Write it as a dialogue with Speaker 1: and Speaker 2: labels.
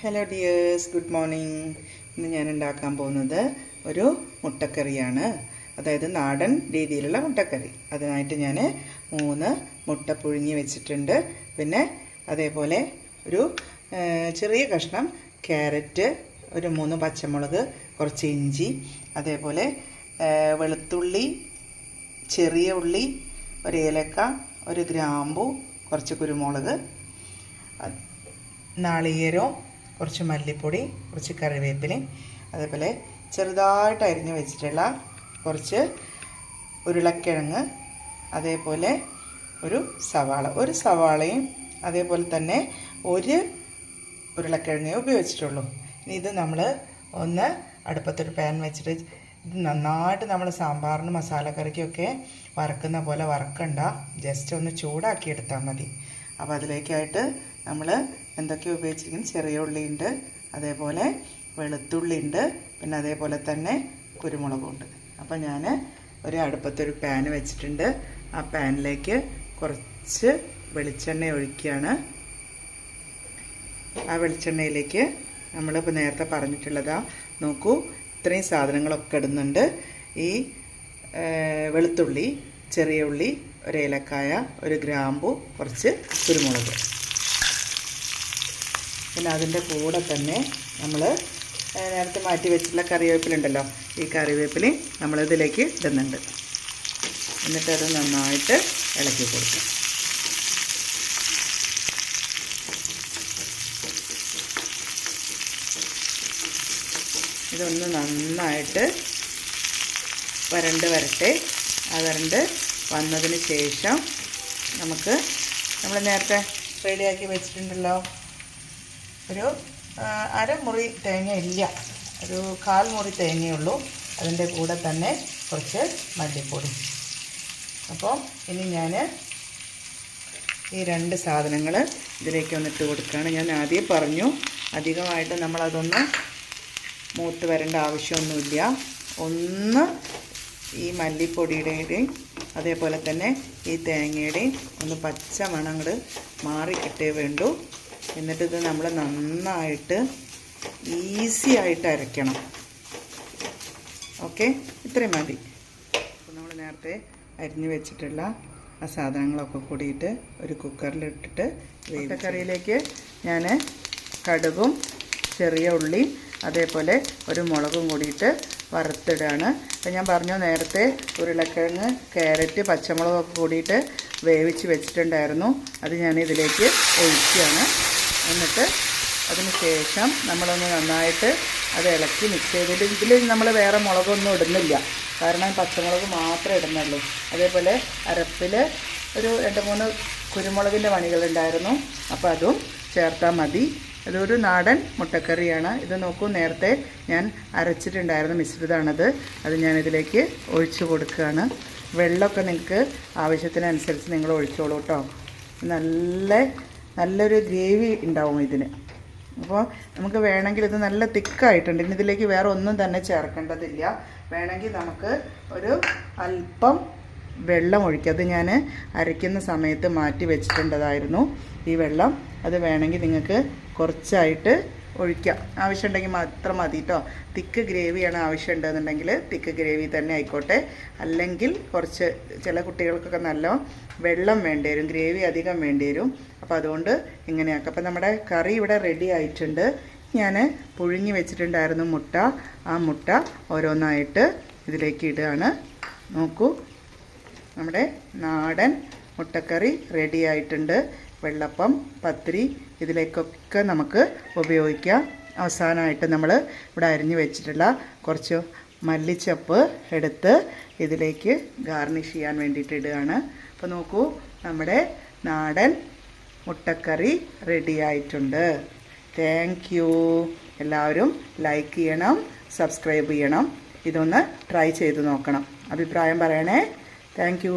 Speaker 1: Hello dears good morning ഇന്ന് ഞാൻ ഉണ്ടാക്കാൻ പോകുന്നത് ഒരു മുട്ടക്കറിയാണ്. അതായത് നാടൻ രീതിയിലുള്ള മുട്ടക്കറി. അതിനായിട്ട് ഞാൻ മൂന്ന് മുട്ട പുഴുങ്ങി വെച്ചിട്ടുണ്ട്. പിന്നെ അതേപോലെ ഒരു ചെറിയ കഷ്ണം ക്യാരറ്റ് ഒരു മൂന്ന് പച്ചമുളക് കുറച്ച് ഇഞ്ചി അതേപോലെ വെളുത്തുള്ളി ചെറിയ ഉള്ളി ഒരു ഏലക്ക ഒരു ഗ്രാമ്പു കുറച്ച് കുരുമുളക് നാളികേരവും കുറച്ച് മല്ലിപ്പൊടി കുറച്ച് കറിവേപ്പിലയും അതേപോലെ ചെറുതായിട്ട് അരിഞ്ഞ് വെച്ചിട്ടുള്ള കുറച്ച് ഉരുളക്കിഴങ്ങ് അതേപോലെ ഒരു സവാള. ഒരു സവാളയും അതേപോലെ തന്നെ ഒരു ഉരുളക്കിഴങ്ങേ ഉപയോഗിച്ചിട്ടുള്ളൂ. ഇനി ഇത് നമ്മൾ ഒന്ന് അടുപ്പത്തൊരു പാൻ വെച്ചിട്ട് ഇത് നന്നായിട്ട് നമ്മൾ സാമ്പാറിന് മസാലക്കറിക്കൊക്കെ വറക്കുന്ന പോലെ വറക്കണ്ട. ജസ്റ്റ് ഒന്ന് ചൂടാക്കി എടുത്താൽ മതി. അപ്പോൾ അതിലേക്കായിട്ട് നമ്മൾ എന്തൊക്കെ ഉപയോഗിച്ചിരിക്കുന്നത്? ചെറിയ ഉള്ളിയുണ്ട് അതേപോലെ വെളുത്തുള്ളി ഉണ്ട് പിന്നെ അതേപോലെ തന്നെ കുരുമുളകുണ്ട്. അപ്പോൾ ഞാൻ ഒരു അടുപ്പത്തൊരു പാൻ വെച്ചിട്ടുണ്ട്. ആ പാനിലേക്ക് കുറച്ച് വെളിച്ചെണ്ണ ഒഴിക്കുകയാണ്. ആ വെളിച്ചെണ്ണയിലേക്ക് നമ്മളിപ്പോൾ നേരത്തെ പറഞ്ഞിട്ടുള്ളതാ നോക്കൂ ഇത്രയും സാധനങ്ങളൊക്കെ ഇടുന്നുണ്ട്. ഈ വെളുത്തുള്ളി ചെറിയ ഉള്ളി ഒരു ഏലക്കായ ഒരു ഗ്രാമ്പു കുറച്ച് കുരുമുളക്. പിന്നെ അതിന്റെ കൂടെ തന്നെ നമ്മൾ നേരത്തെ മാറ്റി വെച്ചിട്ടുള്ള കറിവേപ്പിലുണ്ടല്ലോ ഈ കറിവേപ്പിലയും നമ്മളിതിലേക്ക് ഇടുന്നുണ്ട്. എന്നിട്ട് അത് നന്നായിട്ട് ഇളക്കി കൊടുക്കും. ഇതൊന്ന് നന്നായിട്ട് വരണ്ട് വരട്ടെ ആ വരണ്ട് വന്നതിന് ശേഷം നമുക്ക് നമ്മൾ നേരത്തെ റെഡിയാക്കി വെച്ചിട്ടുണ്ടല്ലോ. ഒരു അരമുറി തേങ്ങ ഇല്ല. ഒരു കാൽ മുറി തേങ്ങയുള്ളൂ അതിന്റെ കൂടെ തന്നെ കുറച്ച് മല്ലിപ്പൊടി. അപ്പോൾ ഇനി ഞാൻ ഈ രണ്ട് സാധനങ്ങൾ ഇതിലേക്ക് ഒന്നിട്ട് കൊടുക്കുകയാണ് ഞാൻ ആദ്യം പറഞ്ഞു അധികമായിട്ട് നമ്മളതൊന്ന് മൂത്ത് വരേണ്ട ആവശ്യമൊന്നുമില്ല. ഒന്ന് ഈ മല്ലിപ്പൊടിയുടെയും അതേപോലെ തന്നെ ഈ തേങ്ങയുടെയും ഒന്ന് പച്ച മണങ്ങൾ മാറിക്കിട്ടേ വേണ്ടു. എന്നിട്ടിത് നമ്മൾ നന്നായിട്ട് ഈസി ആയിട്ട് അരയ്ക്കണം. ഓക്കെ? ഇത്രയും മതി. നമ്മൾ നേരത്തെ അരിഞ്ഞു വെച്ചിട്ടുള്ള ആ സാധനങ്ങളൊക്കെ കൂടിയിട്ട് ഒരു കുക്കറിലിട്ടിട്ട് കറിയിലേക്ക് ഞാൻ കടുകും ചെറിയ ഉള്ളിയും അതേപോലെ ഒരു മുളകും കൂടിയിട്ട് വറുത്തിടുകയാണ് അപ്പം ഞാൻ പറഞ്ഞു നേരത്തെ ഉരുളക്കിഴങ്ങ് ക്യാരറ്റ് പച്ചമുളകൊക്കെ കൂടിയിട്ട് വേവിച്ച് വെച്ചിട്ടുണ്ടായിരുന്നു. അത് ഞാൻ ഇതിലേക്ക് ഒഴിക്കുകയാണ്. എന്നിട്ട് അതിന് ശേഷം നമ്മളൊന്ന് നന്നായിട്ട് അത് ഇളക്കി മിക്സ് ചെയ്തിട്ട് ഇതിൽ നമ്മൾ വേറെ മുളകൊന്നും ഇടുന്നില്ല. കാരണം പച്ചമുളക് മാത്രമേ ഇടുന്നുള്ളൂ. അതേപോലെ അരപ്പിൽ ഒരു രണ്ട് മൂന്ന് കുരുമുളകിന്റെ മണികളുണ്ടായിരുന്നു അപ്പോൾ അതും ചേർത്താൽ മതി. ഇതൊരു നാടൻ മുട്ടക്കറിയാണ്. ഇത് നോക്കൂ നേരത്തെ ഞാൻ അരച്ചിട്ടുണ്ടായിരുന്ന മിശ്രിതമാണത്. അത് ഞാനിതിലേക്ക് ഒഴിച്ചു കൊടുക്കുകയാണ്. വെള്ളമൊക്കെ നിങ്ങൾക്ക് ആവശ്യത്തിനനുസരിച്ച് നിങ്ങൾ ഒഴിച്ചോളൂ കേട്ടോ നല്ല നല്ലൊരു ഗ്രേവി ഉണ്ടാവും ഇതിന്. അപ്പോൾ നമുക്ക് വേണമെങ്കിൽ ഇത് നല്ല തിക്കായിട്ടുണ്ട്. ഇനി ഇതിലേക്ക് വേറെ ഒന്നും തന്നെ ചേർക്കേണ്ടതില്ല. വേണമെങ്കിൽ നമുക്ക് ഒരു അല്പം വെള്ളം ഒഴിക്കുക. അത് ഞാൻ അരയ്ക്കുന്ന സമയത്ത് മാറ്റി വെച്ചിട്ടുണ്ടതായിരുന്നു ഈ വെള്ളം. അത് വേണമെങ്കിൽ നിങ്ങൾക്ക് കുറച്ചായിട്ട് ഒഴിക്കാം. ആവശ്യമുണ്ടെങ്കിൽ മാത്രം മതി കേട്ടോ തിക്ക് ഗ്രേവിയാണ് ആവശ്യമുണ്ടെന്നുണ്ടെങ്കിൽ തിക്ക് ഗ്രേവി തന്നെ ആയിക്കോട്ടെ. അല്ലെങ്കിൽ കുറച്ച് ചില കുട്ടികൾക്കൊക്കെ നല്ല വെള്ളം വേണ്ടി വരും. ഗ്രേവി അധികം വേണ്ടി വരും. അപ്പോൾ അതുകൊണ്ട് ഇങ്ങനെയാക്കാം. അപ്പോൾ നമ്മുടെ കറി ഇവിടെ റെഡി ആയിട്ടുണ്ട്. ഞാൻ പുഴുങ്ങി വെച്ചിട്ടുണ്ടായിരുന്നു മുട്ട. ആ മുട്ട ഓരോന്നായിട്ട് ഇതിലേക്ക് ഇടുകയാണ്. നോക്കൂ. നമ്മുടെ നാടൻ മുട്ടക്കറി റെഡി ആയിട്ടുണ്ട്. വെള്ളപ്പം പത്തിരി ഇതിലേക്കൊക്കെ നമുക്ക് ഉപയോഗിക്കാം. അവസാനമായിട്ട് നമ്മൾ ഇവിടെ അരിഞ്ഞു വെച്ചിട്ടുള്ള കുറച്ച് മല്ലിച്ചപ്പ് എടുത്ത് ഇതിലേക്ക് ഗാർണിഷ് ചെയ്യാൻ വേണ്ടിയിട്ട് ഇടുകയാണ്. അപ്പോൾ നോക്കൂ നമ്മുടെ നാടൻ മുട്ടക്കറി റെഡി ആയിട്ടുണ്ട്. താങ്ക് യു എല്ലാവരും ലൈക്ക് ചെയ്യണം സബ്സ്ക്രൈബ് ചെയ്യണം. ഇതൊന്ന് ട്രൈ ചെയ്ത് നോക്കണം. അഭിപ്രായം പറയണേ? Thank you